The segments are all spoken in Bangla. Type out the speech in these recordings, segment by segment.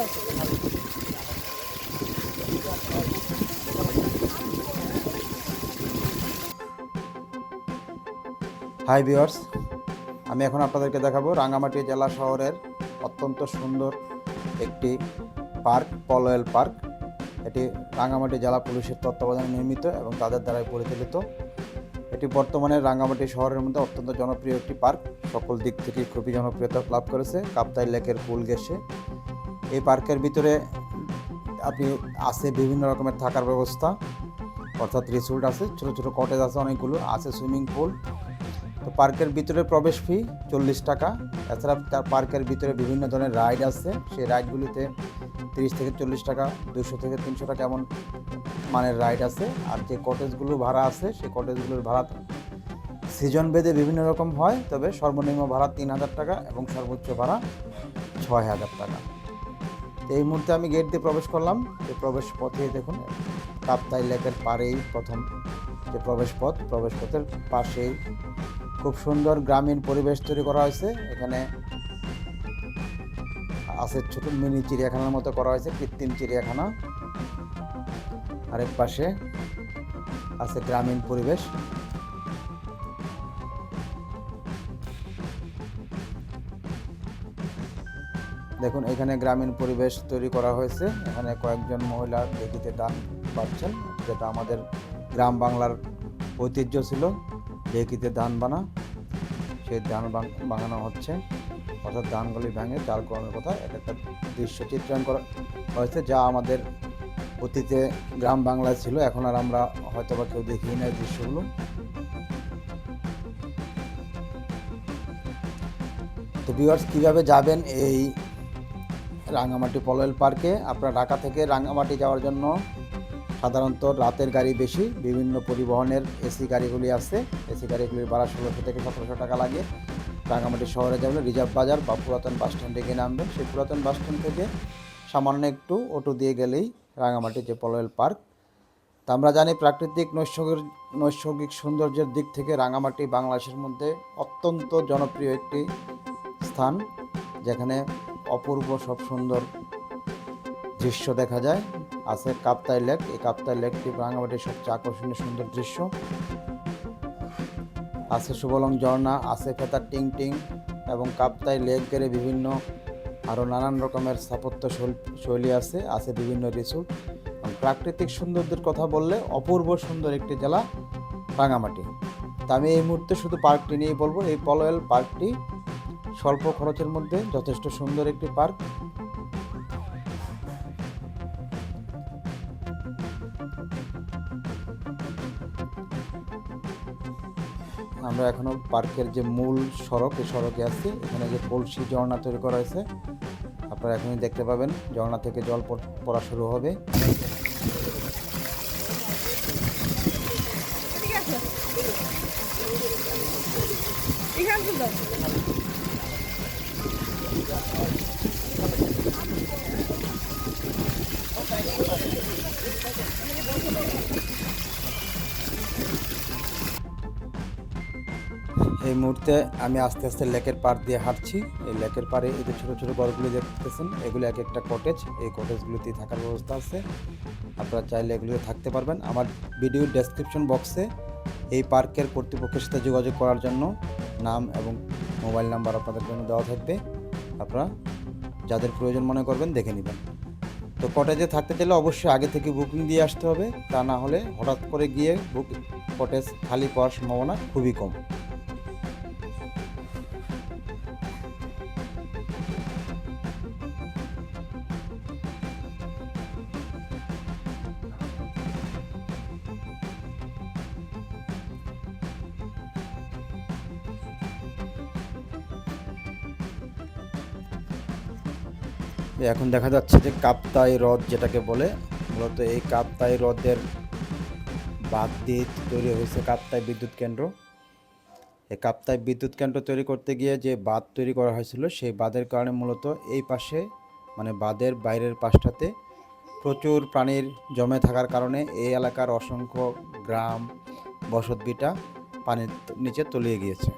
হাই ভিওর্স আমি এখন আপনাদেরকে দেখাবো রাঙামাটি জেলা শহরের অত্যন্ত সুন্দর একটি পার্ক পলয়েল পার্ক। এটি রাঙামাটি জেলা পুলিশের তত্ত্বাবধানে নির্মিত এবং তাদের দ্বারাই পরিচালিত। এটি বর্তমানে রাঙামাটি শহরের মধ্যে অত্যন্ত জনপ্রিয় একটি পার্ক। সকল দিক থেকে খুবই জনপ্রিয়তা লাভ করেছে। কাপ্তাই লেকের পুল গেছে এই পার্কের ভিতরে আপনি আছে বিভিন্ন রকমের থাকার ব্যবস্থা। অর্থাৎ রিসোর্ট আছে, ছোটো ছোটো কটেজ আছে, অনেকগুলো, আছে সুইমিং পুল তো পার্কের ভিতরে প্রবেশ ফি চল্লিশ টাকা। এছাড়া তার পার্কের ভিতরে বিভিন্ন ধরনের রাইড আছে। সেই রাইডগুলিতে তিরিশ থেকে চল্লিশ টাকা দুশো থেকে তিনশো টাকা এমন মানের রাইড আছে। আর যে কটেজগুলো ভাড়া আছে, সেই কটেজগুলোর ভাড়া সিজন ভেদে বিভিন্ন রকম হয়। তবে সর্বনিম্ন ভাড়া তিন হাজার টাকা এবং সর্বোচ্চ ভাড়া ছয় হাজার টাকা। এই মুহূর্তে আমি গেট দিয়ে প্রবেশ করলাম। যে প্রবেশ পথে দেখুন, কাপ্তাই লেকের পাড়েই প্রথম যে প্রবেশ পথ, প্রবেশ পথের পাশেই খুব সুন্দর গ্রামীণ পরিবেশ তৈরি করা হয়েছে। এখানে আছে ছোট মিনি চিড়িয়াখানার মতো করা হয়েছে, কৃত্রিম চিড়িয়াখানা। আরেক পাশে আছে গ্রামীণ পরিবেশ। দেখুন, এখানে গ্রামীণ পরিবেশ তৈরি করা হয়েছে। এখানে কয়েকজন মহিলা দেখিতে দান পাচ্ছেন, যেটা আমাদের গ্রাম বাংলার ঐতিহ্য ছিল। ঢেকিতে ধান বানা, সেই ধান বানানো হচ্ছে। অর্থাৎ ধানগুলি ভেঙে চাল করানোর কথা এটা একটা দৃশ্য চিত্রায়ন করা হয়েছে, যা আমাদের অতীতে গ্রাম বাংলায় ছিল। এখন আর আমরা হয়তো বা কেউ দেখি না দৃশ্যগুলো। তো ভিউয়ার্স কীভাবে যাবেন এই রাঙামাটি পলয়েল পার্কে। আপনার ঢাকা থেকে রাঙামাটি যাওয়ার জন্য সাধারণত রাতের গাড়ি বেশি, বিভিন্ন পরিবহনের এসি গাড়িগুলি আছে। এসি গাড়িগুলির ভাড়া ষোলোশো থেকে সতেরোশো টাকা লাগে। রাঙামাটি শহরে যাবেন রিজার্ভ বাজার বা পুরাতন বাস স্ট্যান্ডে গিয়ে নামবেন। সেই পুরাতন বাস স্ট্যান্ড থেকে সামান্য একটু অটো দিয়ে গেলেই রাঙামাটি যে পলয়েল পার্ক। তা আমরা জানি প্রাকৃতিক নৈসর্গিক নৈসর্গিক সৌন্দর্যের দিক থেকে রাঙামাটি বাংলাদেশের মধ্যে অত্যন্ত জনপ্রিয় একটি স্থান, যেখানে অপূর্ব, সব সুন্দর দৃশ্য দেখা যায়। আছে কাপ্তাই লেক। এই কাপ্তাই লেকটি রাঙামাটির সবচেয়ে আকর্ষণীয় সুন্দর দৃশ্য। আছে সুবলং ঝর্ণা, আছে ফেতার টিং টিং এবং কাপ্তাই লেক গেড়ে বিভিন্ন আরও নানান রকমের স্থাপত্য শৈল- আছে আছে বিভিন্ন রিসোর্ট। প্রাকৃতিক সৌন্দর্যের কথা বললে অপূর্ব সুন্দর একটি জেলা রাঙামাটি তা আমি এই মুহূর্তে শুধু পার্কটি নিয়েই বলব, এই পলয়েল পার্কটি স্বল্প খরচের মধ্যে যথেষ্ট সুন্দর একটি পার্ক। আমরা এখনও পার্কের যে মূল সড়ক, এই সড়কে আছি। এখানে যে কলসি ঝর্ণা তৈরি করা হয়েছে, আপনারা এখনই দেখতে পাবেন। ঝর্ণা থেকে জল পড়- পড়া শুরু হবে। এই মুহূর্তে আমি আস্তে আস্তে লেকের পাড় দিয়ে হাঁটছি। এই লেকের পাড়ে এই যে ছোটো ছোটো ঘরগুলি দেখতেছেন, এগুলো এক একটা কটেজ এই কটেজগুলিতে থাকার ব্যবস্থা আছে। আপনারা চাইলে এগুলিতে থাকতে পারবেন। আমার ভিডিও ডেসক্রিপশন বক্সে এই পার্কের কর্তৃপক্ষের সাথে যোগাযোগ করার জন্য নাম এবং মোবাইল নাম্বার আপনাদের জন্য দেওয়া থাকবে। আপনারা যাদের প্রয়োজন মনে করবেন দেখে নেবেন। তো কটেজে থাকতে চাইলে অবশ্যই আগে থেকে বুকিং দিয়ে আসতে হবে। তা না হলে হঠাৎ করে গিয়ে বুক কটেজ খালি পাওয়ার সম্ভাবনা খুবই কম। এখন দেখা যাচ্ছে যে কাপ্তাই হ্রদ যেটাকে বলে, মূলত এই কাপ্তাই হ্রদের বাঁধ দিয়ে তৈরি হয়েছে কাপ্তাই বিদ্যুৎ কেন্দ্র। এই কাপ্তাই বিদ্যুৎ কেন্দ্র তৈরি করতে গিয়ে যে বাঁধ তৈরি করা হয়েছিল, সেই বাঁধের কারণে মূলত এই পাশে মানে বাঁধের বাইরের পাশটাতে প্রচুর প্রাণীর জমে থাকার কারণে এই এলাকার অসংখ্য গ্রাম বসতবিটা পানির নিচে তলিয়ে গিয়েছে।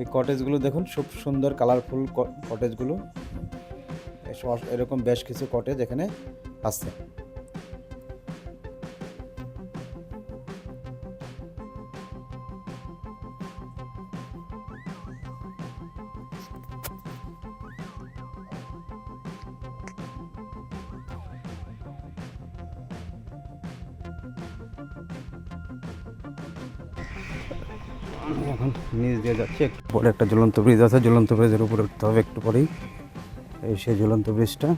এই কটেজগুলো দেখুন খুব সুন্দর কালারফুল কটেজগুলো এরকম বেশ কিছু কটেজ এখানে আছে। এখন নিচ দিয়ে যাচ্ছি। একটু পরে একটা জ্বলন্ত ব্রিজ আছে, জ্বলন্ত ব্রিজের উপরে উঠতে হবে একটু পরেই। এই সেই ঝুলন্ত ব্রিজটা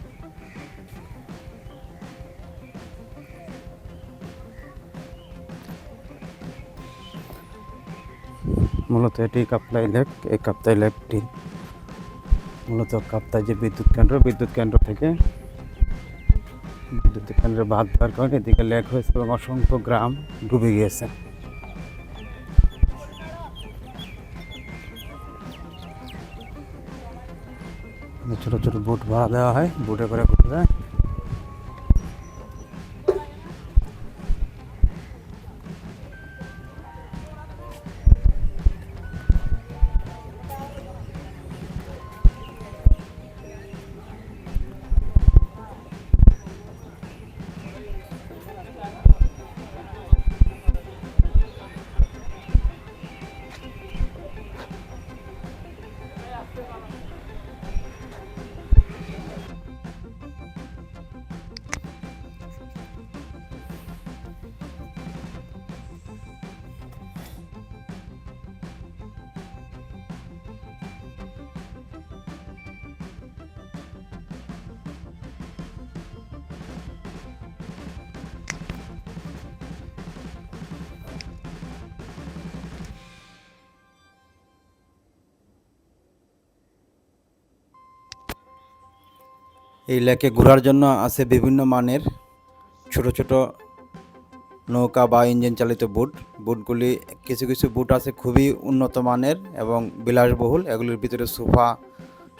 মূলত এটি কাপ্তাই লেক, এই কাপ্তাই লেকটি মূলত কাপ্তাই যে বিদ্যুৎ কেন্দ্র বিদ্যুৎ কেন্দ্র থেকে বিদ্যুৎ কেন্দ্রের বাদ দেওয়ার কারণে এদিকে লেক হয়েছে এবং অসংখ্য গ্রাম ডুবে গিয়েছে। ছোট ছোট বোট ভাড়া দেওয়া হয়। বোটে করে এই লেকে ঘোরার জন্য আছে বিভিন্ন মানের ছোট ছোট নৌকা বা ইঞ্জিন চালিত বুট। বুটগুলি কিছু কিছু বুট আছে খুবই উন্নত মানের এবং বিলাসবহুল। এগুলির ভিতরে সোফা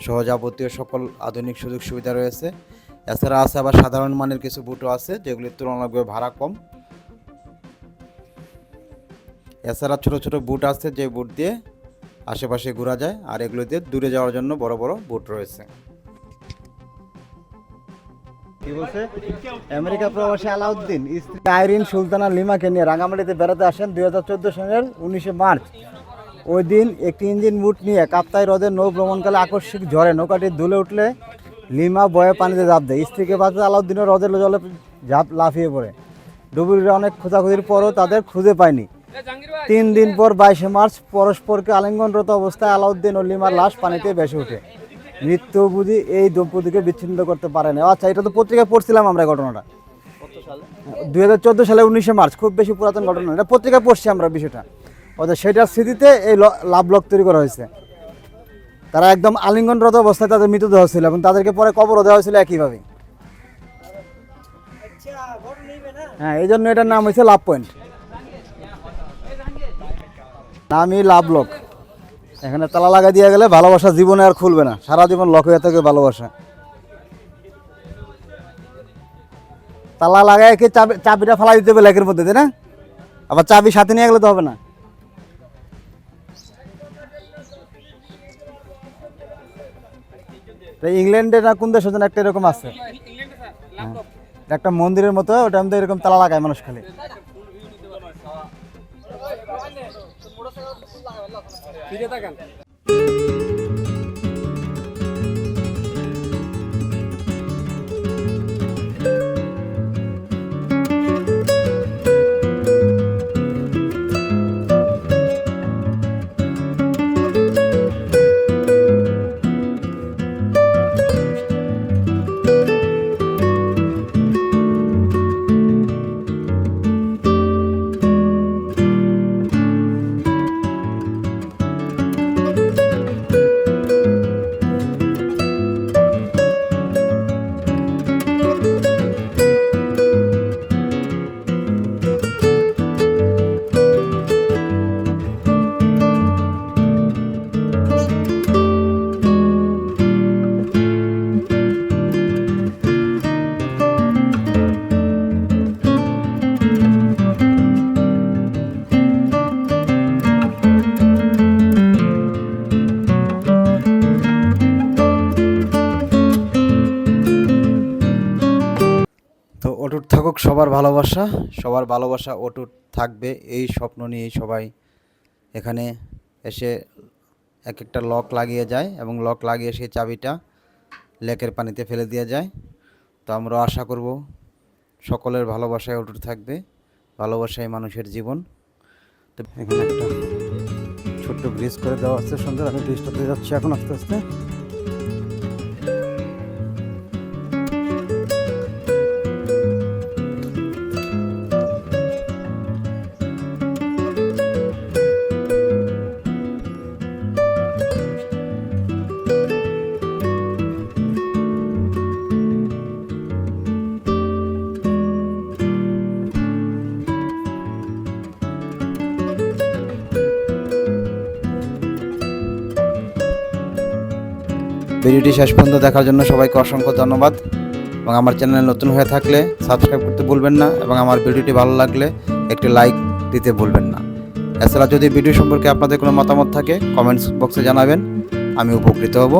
সহ যাবতীয় সকল আধুনিক সুযোগ সুবিধা রয়েছে। এছাড়া আছে আবার সাধারণ মানের কিছু বুটও আছে যেগুলির তুলনামূলকভাবে ভাড়া কম। এছাড়া ছোট ছোট বুট আছে যে বুট দিয়ে আশেপাশে ঘোরা যায়, আর এগুলো দিয়ে দূরে যাওয়ার জন্য বড় বড় বুট রয়েছে। কি বলছে? আমেরিকা প্রবাসী আলাউদ্দিন, স্ত্রী আইরিন সুলতানা লিমাকে নিয়ে রাঙামাটিতে বেড়াতে আসেন দুই হাজার চোদ্দ সালের উনিশে মার্চ। ওই দিন একটি ইঞ্জিন বুট নিয়ে কাপ্তাই হ্রদের নৌ ভ্রমণকালে আকস্মিক ঝড়ে নৌকাটি দুলে উঠলে লিমা বয়ে পানিতে ঝাঁপ দেয়। স্ত্রীকে বাঁচাতে আলাউদ্দিনের হ্রদের জলে ঝাঁপ লাফিয়ে পড়ে। ডুবুরিরা অনেক খোঁজাখুঁজির পরও তাদের খুঁজে পায়নি। তিন দিন পর বাইশে মার্চ পরস্পরকে আলিঙ্গনরত অবস্থায় আলাউদ্দিন ও লিমার লাশ পানিতে ভেসে ওঠে। মৃত্যু বুঝি এই দম্পতিকে বিচ্ছিন্ন করতে পারে না আচ্ছা এটা তো পত্রিকায় পড়ছিলাম আমরা ঘটনাটা। দুই হাজার চোদ্দ সালে উনিশে মার্চ খুব বেশি পুরাতন ঘটনা এটা পত্রিকায় পড়ছি আমরা বিষয়টা। ওদের সেটার স্মৃতিতে এই লাভ ব্লক তৈরি করা হয়েছে। তারা একদম আলিঙ্গনরত অবস্থায় তাদের মৃতদেহ ছিল এবং তাদেরকে পরে কবরও দেওয়া হয়েছিল একইভাবে। হ্যাঁ এই জন্য এটার নাম হয়েছে লাভ পয়েন্ট। নামই লাভ লক। এখানে তালা লাগা দিয়ে গেলে ভালোবাসা জীবনে আর খুলবে না। সারা জীবন লক হয়ে থাকে ভালোবাসা। তালা লাগায় কি চাবি চাবিটা ফালা দিতে হবে লেকের মধ্যে তাই না? আবার চাবি সাথে নিয়ে গেলে তো হবে না। তো ইংল্যান্ডে না কোন জন্য একটা এরকম আছে? হ্যাঁ। একটা মন্দিরের মতো ওটা মধ্যে এরকম তালা লাগায় মানুষ খালি। ফিরে তাকান। সবার ভালোবাসা সবার ভালোবাসা অটুট থাকবে, এই স্বপ্ন নিয়ে সবাই এখানে এসে এক একটা লক লাগিয়ে যায় এবং লক লাগিয়ে সেই চাবিটা লেকের পানিতে ফেলে দিয়ে যায়। তো আমরা আশা করব সকলের ভালোবাসায় অটুট থাকবে, ভালোবাসায় মানুষের জীবন। তো এখানে একটা ছোট্ট ব্রিজ করে দেওয়া আছে সুন্দর। আমি ব্রিজটাতে যাচ্ছি এখন আস্তে আস্তে। ভিডিওটি শেষ পর্যন্ত দেখার জন্য সবাইকে অসংখ্য ধন্যবাদ এবং আমার চ্যানেল নতুন হয়ে থাকলে সাবস্ক্রাইব করতে ভুলবেন না এবং আমার ভিডিওটি ভালো লাগলে একটি লাইক দিতে ভুলবেন না। এছাড়া যদি ভিডিও সম্পর্কে আপনাদের কোনো মতামত থাকে, কমেন্টস বক্সে জানাবেন, আমি উপকৃত হব।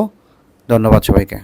ধন্যবাদ সবাইকে।